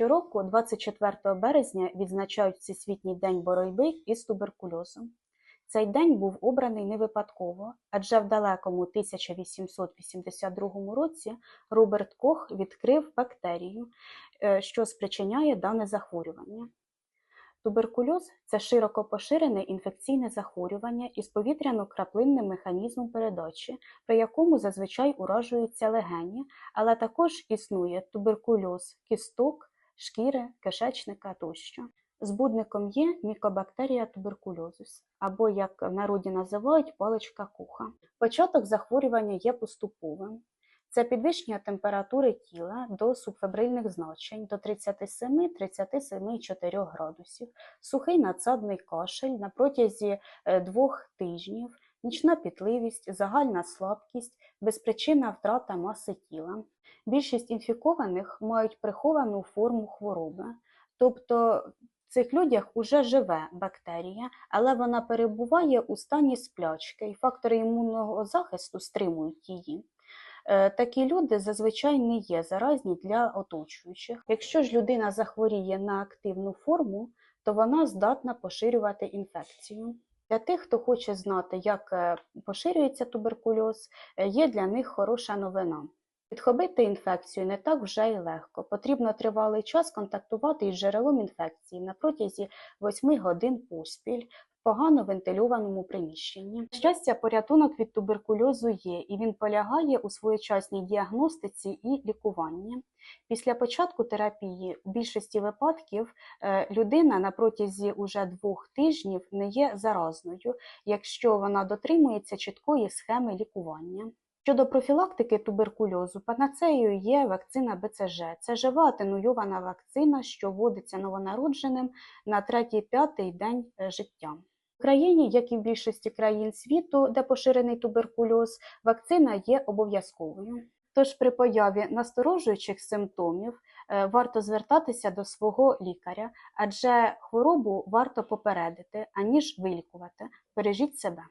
Щороку, 24 березня, відзначають Всесвітній день боротьби із туберкульозом. Цей день був обраний не випадково, адже в далекому 1882 році Роберт Кох відкрив бактерію, е, що спричиняє дане захворювання. Туберкульоз це широко поширене інфекційне захворювання із повітряно-краплинним механізмом передачі, при якому зазвичай уражуються легені, але також існує туберкульоз кісток, шкіри, кишечника тощо. Збудником є мікобактерія туберкульозис, або, як в народі називають, паличка куха. Початок захворювання є поступовим. Це підвищення температури тіла до субфебрильних значень до 37-37,4 градусів, сухий надсадний кашель на протязі е, двох тижнів, нічна пітливість, загальна слабкість, безпричинна втрата маси тіла. Більшість інфікованих мають приховану форму хвороби, тобто в цих людях уже живе бактерія, але вона перебуває у стані сплячки, і фактори імунного захисту стримують її. Е, Такі люди зазвичай не є заразні для оточуючих. Якщо ж людина захворіє на активну форму, то вона здатна поширювати інфекцію. Для тих, хто хоче знати, як е, поширюється туберкульоз, е, є для них хороша новина. Підхопити інфекцію не так вже й легко. Потрібно тривалий час контактувати із джерелом інфекції на протязі 8 годин поспіль погано вентильованому приміщенні. Щастя, порятунок від туберкульозу є, і він полягає у своєчасній діагностиці і лікуванні. Після початку терапії в більшості випадків е, людина на протязі уже двох тижнів не є заразною, якщо вона дотримується чіткої схеми лікування. Щодо профілактики туберкульозу, панацеєю є вакцина БЦЖ. Це жива атенуйована вакцина, що вводиться новонародженим на 3-5 день е, життя. В Україні, як і в більшості країн світу, де поширений туберкульоз, вакцина є обов'язковою. Тож при появі насторожуючих симптомів е, варто звертатися до свого лікаря, адже хворобу варто попередити, аніж вилікувати. Бережіть себе.